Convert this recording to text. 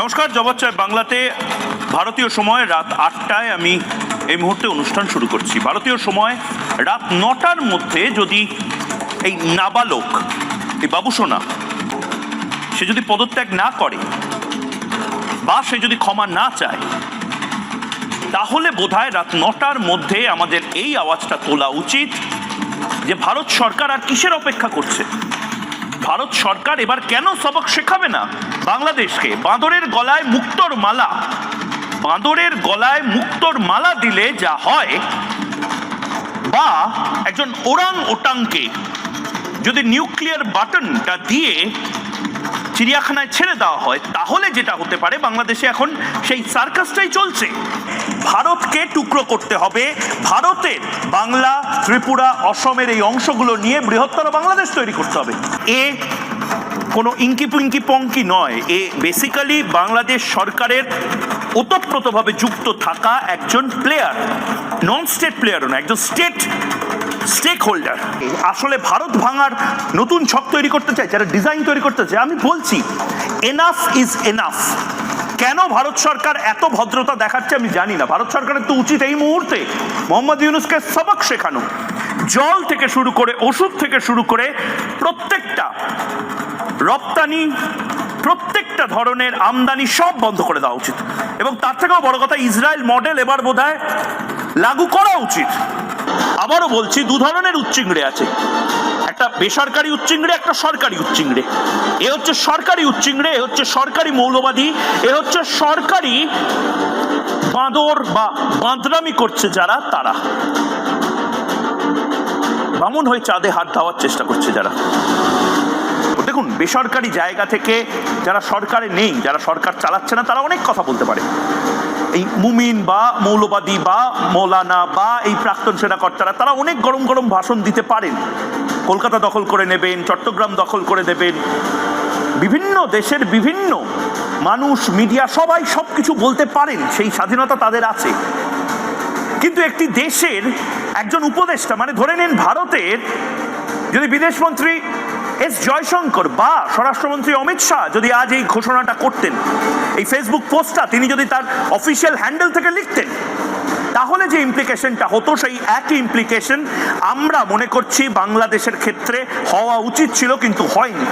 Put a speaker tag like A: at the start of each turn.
A: নমস্কার জবাচ্চয় বাংলাতে ভারতীয় সময় রাত আটটায় আমি এই মুহূর্তে অনুষ্ঠান শুরু করছি। ভারতীয় সময় রাত নটার মধ্যে যদি এই নাবালক, এই বাবুসোনা, সে যদি পদত্যাগ না করে বা সে যদি ক্ষমা না চায়, তাহলে বোধহয় রাত নটার মধ্যে আমাদের এই আওয়াজটা তোলা উচিত যে ভারত সরকার আর কিসের অপেক্ষা করছে? ভারত সরকার এবার কেন সবক শেখাবে না? বাংলাদেশকে বাঁদরের গলায় মুক্তোর মালা। বাঁদরের গলায় মুক্তোর মালা দিলে যা হয়, বা একজন ওরাং ওটাংকে যদি নিউক্লিয়ার বাটনটা দিয়ে চিড়িয়াখানায় ছেড়ে দেওয়া হয়, তাহলে যেটা হতে পারে বাংলাদেশে এখন সেই সার্কাসটাই চলছে। ভারতকে টুকরো করতে হবে। ভারতের বাংলা, ত্রিপুরা, অসমের এই অংশগুলো নিয়ে বৃহত্তর বাংলাদেশ তৈরি করতে হবে। এ কোনো ইঙ্কি পিঙ্কি পঙ্কি নয়। এ বেসিক্যালি বাংলাদেশ সরকারের ওতপ্রোতভাবে যুক্ত থাকা একজন প্লেয়ার নন স্টেট প্লেয়ারও না একজন স্টেট স্টেক হোল্ডার আসলে ভারত ভাঙার নতুন ছক তৈরি করতে চায়, যারা ডিজাইন তৈরি করতে চায়, আমি বলছি এনাফ ইজ এনাফ কেন ভারত সরকার এত ভদ্রতা দেখাচ্ছে আমি জানি না। ভারত সরকারের তো উচিত এই মুহূর্তে মোহাম্মদ ইউনুসকে সবক শেখানো। জল থেকে শুরু করে, ওষুধ থেকে শুরু করে প্রত্যেকটা রপ্তানি, প্রত্যেকটা ধরনের আমদানি সব বন্ধ করে দেওয়া উচিত। এবং তার থেকেও বড় কথা, ইসরায়েল মডেল এবার বোধহয় লাগু করা উচিত। আবারও বলছি, দু ধরনের উচ্চিংড়ে আছে। একটা বেসরকারি উচ্চিংড়ে, একটা সরকারি উচ্চিংড়ে। এ হচ্ছে সরকারি উচ্চিংড়ে, এ হচ্ছে সরকারি মৌলবাদী, এ হচ্ছে সরকারি বাঁদর বা বাঁদরামি করছে যারা, তারা। বামুন হয়ে চাঁদে হাত দেওয়ার চেষ্টা করছে যারা। দেখুন, বেসরকারি জায়গা থেকে যারা সরকারে নেই, যারা সরকার চালাচ্ছে না, তারা অনেক কথা বলতে পারে। এই মুমিন বা মৌলবাদী বা মৌলানা বা এই প্রাক্তন সেনাকর্তারা, তারা অনেক গরম গরম ভাষণ দিতে পারেন। কলকাতা দখল করে নেবেন, চট্টগ্রাম দখল করে দেবেন। বিভিন্ন দেশের বিভিন্ন মানুষ, মিডিয়া সবাই সব কিছু বলতে পারেন, সেই স্বাধীনতা তাদের আছে। কিন্তু একটি দেশের একজন উপদেষ্টা মানে ধরে নিন ভারতের যদি বিদেশমন্ত্রী এস জয়শঙ্কর বা স্বরাষ্ট্রমন্ত্রী অমিত শাহ যদি আজ এই ঘোষণাটা করতেন, এই ফেসবুক পোস্টটা তিনি যদি তার অফিসিয়াল হ্যান্ডেল থেকে লিখতেন, তাহলে যে ইমপ্লিকেশনটা হতো সেই একই ইমপ্লিকেশন আমরা মনে করছি বাংলাদেশের ক্ষেত্রে হওয়া উচিত ছিল কিন্তু হয়নি।